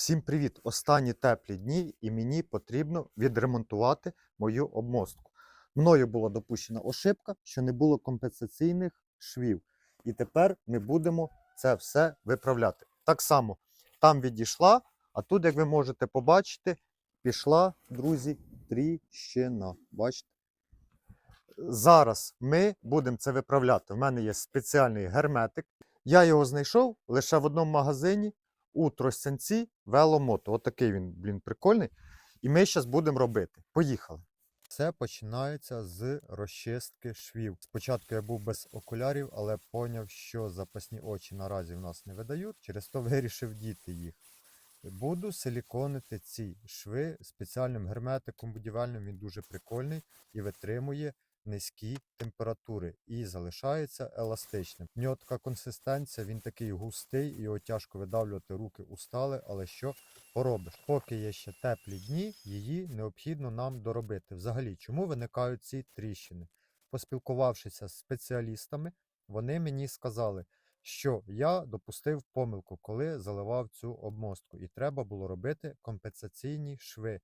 Всім привіт! Останні теплі дні, і мені потрібно відремонтувати мою обмостку. Мною була допущена ошибка, що не було компенсаційних швів. І тепер ми будемо це все виправляти. Так само там відійшла, а тут, як ви можете побачити, пішла, друзі, тріщина. Бачите? Зараз ми будемо це виправляти. У мене є спеціальний герметик. Я його знайшов лише в одному магазині у Тростянці веломото. Отакий він, блін, прикольний. І ми зараз будемо робити. Поїхали. Все починається з розчистки швів. Спочатку я був без окулярів, але поняв, що запасні очі наразі в нас не видають, через то вирішив діти їх. Буду силіконити ці шви спеціальним герметиком будівельним. Він дуже прикольний і витримує низькі температури і залишається еластичним. В нього така консистенція, він такий густий, його тяжко видавлювати руки устали, але що поробиш? Поки є ще теплі дні, її необхідно нам доробити. Взагалі, чому виникають ці тріщини? Поспілкувавшися з спеціалістами, вони мені сказали, що я допустив помилку, коли заливав цю обмостку, і треба було робити компенсаційні шви,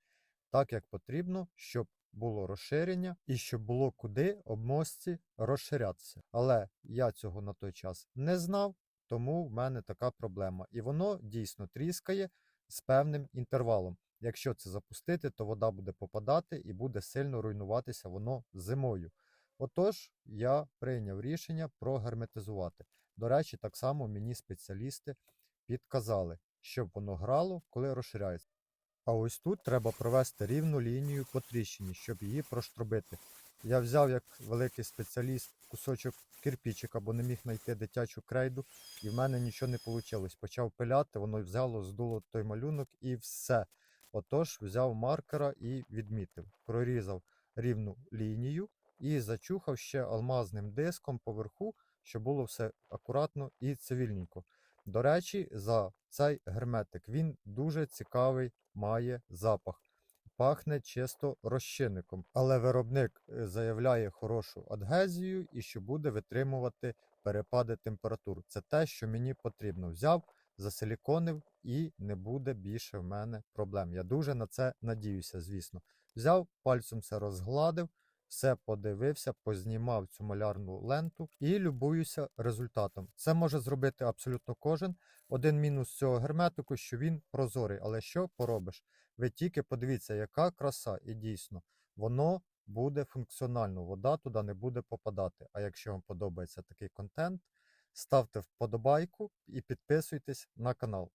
так як потрібно, щоб було розширення і щоб було куди обмостці розширятися. Але я цього на той час не знав, тому в мене така проблема. І воно дійсно тріскає з певним інтервалом. Якщо це запустити, то вода буде попадати і буде сильно руйнуватися воно зимою. Отож, я прийняв рішення прогерметизувати. До речі, так само мені спеціалісти підказали, щоб воно грало, коли розширяється. А ось тут треба провести рівну лінію по тріщині, щоб її проштробити. Я взяв як великий спеціаліст кусочок кирпічика, бо не міг знайти дитячу крейду, і в мене нічого не вийшло. Почав пиляти, воно взяло, здуло той малюнок і все. Отож, взяв маркера і відмітив. Прорізав рівну лінію і зачухав ще алмазним диском поверху, щоб було все акуратно і цивільненько. До речі, за цей герметик він дуже цікавий, має запах. Пахне чисто розчинником, але виробник е, заявляє хорошу адгезію і що буде витримувати перепади температур. Це те, що мені потрібно. Взяв, засиліконив і не буде більше в мене проблем. Я дуже на це надіюся, звісно. Взяв, пальцем все розгладив, все подивився, познімав цю малярну ленту і любуюся результатом. Це може зробити абсолютно кожен. Один мінус цього герметику, що він прозорий, але що поробиш? Ви тільки подивіться, яка краса, і дійсно, воно буде функціонально, вода туди не буде попадати. А якщо вам подобається такий контент, ставте вподобайку і підписуйтесь на канал.